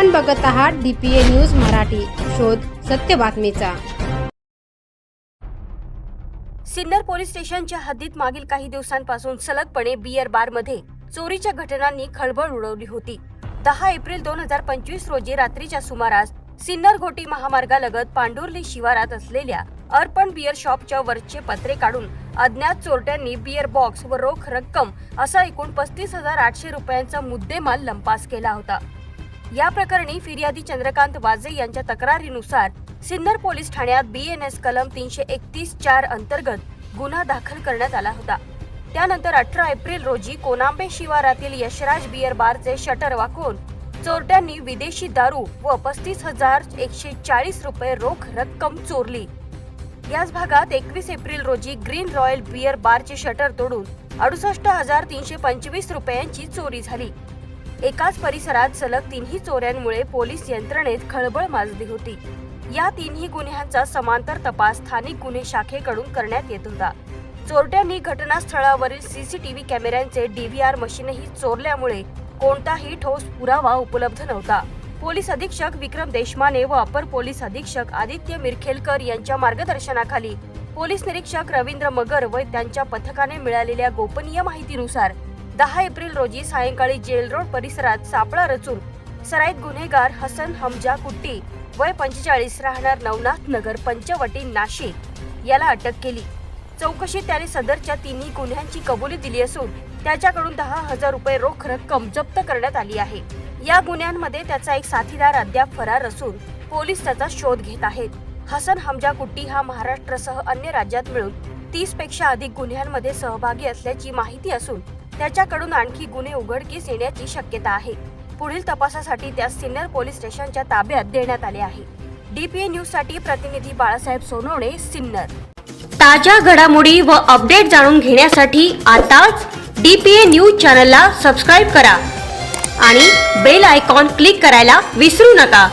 आपण बघत आहात डीपीए न्यूज मराठी. शोध सत्य बातमीचा. सिन्नर पोलीस स्टेशनच्या हद्दीत मागील काही दिवसांपासून सलगपणे बियर बारमध्ये चोरीच्या घटनांनी खळबळ उडवली होती. दहा एप्रिल दोन हजार पंचवीस रोजी रात्रीच्या सुमारास सिन्नर घोटी महामार्गालगत पांडुर्ली शिवारात असलेल्या अर्पण बियर शॉपच्या वरचे पत्रे काढून अज्ञात चोरट्यांनी बियर बॉक्स व रोख रक्कम असा एकूण पस्तीस हजार आठशे रुपयांचा मुद्देमाल लंपास केला होता. या प्रकरणी फिर्यादी चंद्रकांत वाजे यांच्या तक्रारीनुसार सिन्नर पोलीस ठाण्यात बी एन एस कलम तीनशे एकतीस चार अंतर्गत गुन्हा दाखल करण्यात आला होता. त्यानंतर अठरा एप्रिल रोजी कोनांबे शिवारातील यशराज बियर बारचे शटर वाकून चोरट्यांनी विदेशी दारू व पस्तीस हजार एकशे चाळीस रुपये रोख रक्कम चोरली. याच भागात एकवीस एप्रिल रोजी ग्रीन रॉयल बियर बारचे शटर तोडून अडुसष्ट हजार तीनशे पंचवीस रुपयांची चोरी झाली. एकाच परिसरात सलग तिन्ही चोऱ्यांमुळे पोलीस यंत्रणेत खळबळ माजली होती. या तिन्ही गुन्ह्यांचा समांतर तपास स्थानिक गुन्हे शाखेकडून करण्यात येत होता. चोरट्यांनी घटनास्थळावरील सीसीटीव्ही कॅमेऱ्यांचे डीव्हीआर मशीनही चोरल्यामुळे कोणताही ठोस पुरावा उपलब्ध नव्हता. पोलीस अधीक्षक विक्रम देशमाने व अपर पोलीस अधीक्षक आदित्य मिरखेलकर यांच्या मार्गदर्शनाखाली पोलीस निरीक्षक रवींद्र मगर व त्यांच्या पथकाने मिळालेल्या गोपनीय माहितीनुसार दहा एप्रिल रोजी सायंकाळी जेल रोड परिसरात सापळा रचून सराईत गुन्हेगार हसन हमजा कुट्टी वय पंचेचाळीस राहणार नवनाथ नगर पंचवटी नाशिक याला अटक केली. चौकशीत त्याने सदरच्या तिन्ही गुन्ह्यांची कबुली दिली असून त्याच्याकडून दहा हजार रुपये रोख रक्कम जप्त करण्यात आली आहे. या गुन्ह्यांमध्ये त्याचा एक साथीदार अद्याप फरार असून पोलीस त्याचा शोध घेत आहेत. हसन हमजा कुट्टी हा महाराष्ट्रासह अन्य राज्यात मिळून तीसपेक्षा अधिक गुन्ह्यांमध्ये सहभागी असल्याची माहिती असून त्याच्याकडून आणखी गुन्हे उघडकीस येण्याची शक्यता आहे. पुढील तपासासाठी त्यास सिन्नर पोलीस स्टेशनच्या ताब्यात देण्यात आले आहे. डीपीए न्यूजसाठी प्रतिनिधी बाळासाहेब सोनवणे सिन्नर. ताज्या घडामोडी व अपडेट जाणून घेण्यासाठी आताच डीपीए न्यूज चॅनलला सबस्क्राईब करा आणि बेल आयकॉन क्लिक करायला विसरू नका.